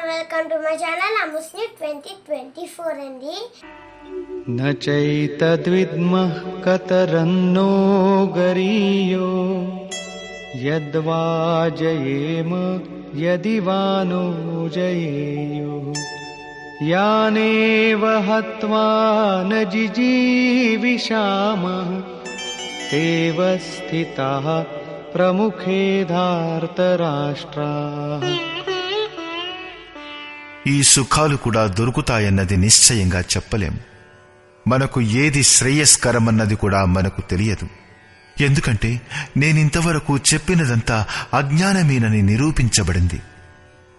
and welcome to my channel అముస్ని twenty twenty four అండి न चैतद्विद्मः कतरन्नो गरीयो यद्वा जयेम यदि वा नो जयेयो यानेव हत्वा न जिजीविषामः तेव स्थिताः प्रमुखे धार्तराष्ट्राः ఈ సుఖాలు కూడా దొరుకుతాయన్నది నిశ్చయంగా చెప్పలేం. మనకు ఏది శ్రేయస్కరమన్నది కూడా మనకు తెలియదు. ఎందుకంటే నేనింతవరకు చెప్పినదంతా అజ్ఞానమేనని నిరూపించబడింది.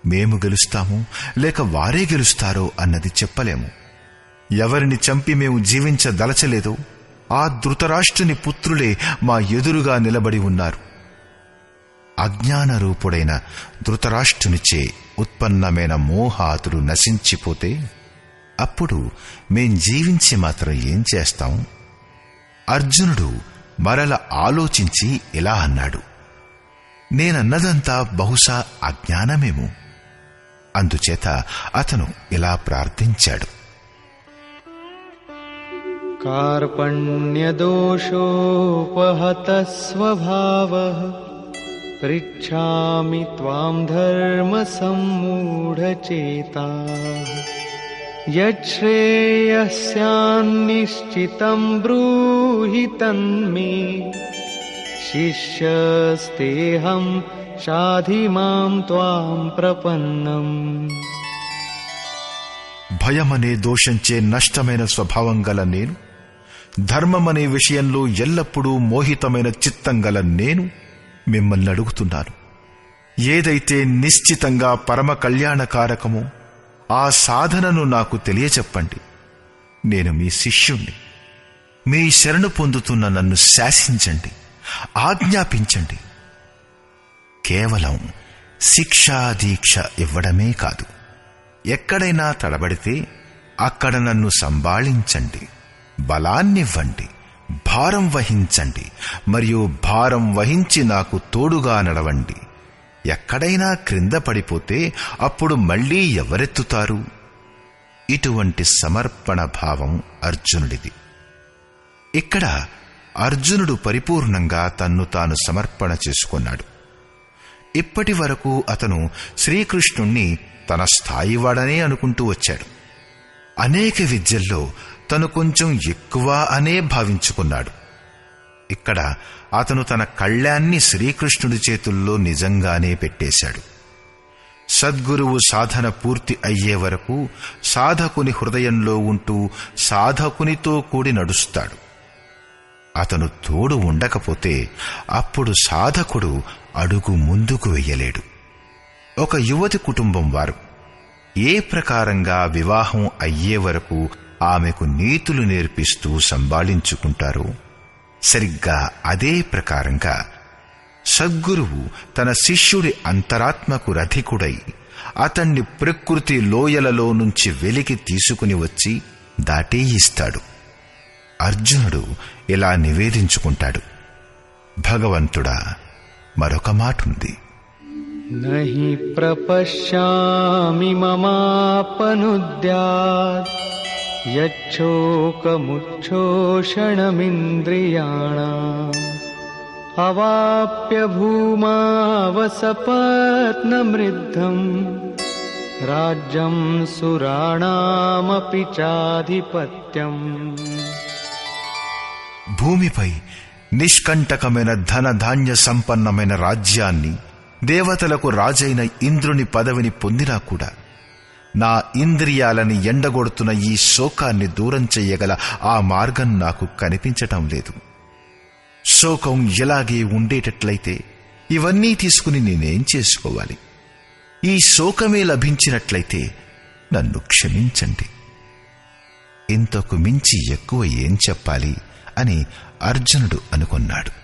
మేము గెలుస్తాము లేక వారే గెలుస్తారో అన్నది చెప్పలేము. ఎవరిని చంపి మేము జీవించదలచలేదో ఆ ధృతరాష్ట్రుని పుత్రులే మా ఎదురుగా నిలబడి ఉన్నారు. అజ్ఞానరూపుడైన ధృతరాష్ట్రునిచే ఉత్పన్నమైన మోహాతులు నశించిపోతే అప్పుడు మేం జీవించి మాత్రం ఏం చేస్తాం? అర్జునుడు మరల ఆలోచించి ఇలా అన్నాడు. నేనన్నదంతా బహుశా అజ్ఞానమేమో. అందుచేత అతను ఇలా ప్రార్థించాడు. కార్పణ్యదోషోపహత స్వభావ पृच्छामि त्वाम् धर्मसम्मूढचेताः यच्छ्रेयस्यान्निश्चितम् ब्रूहि तन्मे शिष्यस्तेऽहम् शाधि माम् त्वाम् प्रपन्नम् భయమనే దోషంచే నష్టమైన స్వభావం గల నేను ధర్మమనే విషయంలో ఎల్లప్పుడూ మోహితమైన చిత్తం గల నేను మిమ్మల్ని అడుగుతున్నాను. ఏదైతే నిశ్చితంగా పరమ కళ్యాణకారకమో ఆ సాధనను నాకు తెలియచెప్పండి. నేను మీ శిష్యుణ్ణి. మీ శరణు పొందుతున్న నన్ను శాసించండి. ఆజ్ఞాపించండి. కేవలం శిక్షాదీక్ష ఇవ్వడమే కాదు. ఎక్కడైనా తడబడితే అక్కడ నన్ను సంబాళించండి బలాన్నివ్వండి. భారం వహించండి మరియు భారం వహించి నాకు తోడుగా నడవండి. ఎక్కడైనా క్రింద పడిపోతే అప్పుడు మళ్ళీ ఎవరెత్తుతారు? ఇటువంటి సమర్పణ భావం అర్జునుడిది. ఇక్కడ అర్జునుడు పరిపూర్ణంగా తన్ను తాను సమర్పణ చేసుకున్నాడు. ఇప్పటి వరకు అతను శ్రీకృష్ణుణ్ణి తన స్థాయివాడనే అనుకుంటూ వచ్చాడు. అనేక విద్యల్లో తను కొంచెం ఎక్కువ అనే భావించుకున్నాడు. ఇక్కడ అతను తన కళ్యాణ్ణి శ్రీకృష్ణుడి చేతుల్లో నిజంగానే పెట్టేశాడు. సద్గురువు సాధన పూర్తి అయ్యే వరకు సాధకుని హృదయంలో ఉంటూ సాధకునితో కూడి నడుస్తాడు. అతను తోడు ఉండకపోతే అప్పుడు సాధకుడు అడుగు ముందుకు వెయ్యలేడు ఒక యువతి కుటుంబం వారు. ఏ ప్రకారంగా వివాహం అయ్యే వరకు ఆమెకు నీతులు నేర్పిస్తూ సంబాళించుకుంటారో సరిగ్గా అదే ప్రకారంగా సద్గురువు తన శిష్యుడి అంతరాత్మకు రథికుడై అతన్ని ప్రకృతి లోయలలో నుంచి వెలికి తీసుకుని వచ్చి దాటేయిస్తాడు అర్జునుడు ఇలా నివేదించుకుంటాడు భగవంతుడా మరొక మాటుంది न हि प्रपश्यामि ममापनुद्यात् यच्छोकमुच्छोषणमिन्द्रियाणाम् अवाप्य भूमावसपत्नमृद्धम् राज्यम् सुराणामपि चाधिपत्यम् భూమిపై నిష్కంటకమైన ధన ధాన్య సంపన్నమైన రాజ్యాన్ని దేవతలకు రాజైన ఇంద్రుని పదవిని పొందినా కూడా నా ఇంద్రియాలని ఎండగొడుతున్న ఈ శోకాన్ని దూరం చెయ్యగల ఆ మార్గం నాకు కనిపించటం లేదు. శోకం ఎలాగే ఉండేటట్లయితే ఇవన్నీ తీసుకుని నేనేం చేసుకోవాలి? ఈ శోకమే లభించినట్లయితే నన్ను క్షమించండి. ఇంతకు మించి ఎక్కువ ఏం చెప్పాలి అని అర్జునుడు అనుకున్నాడు.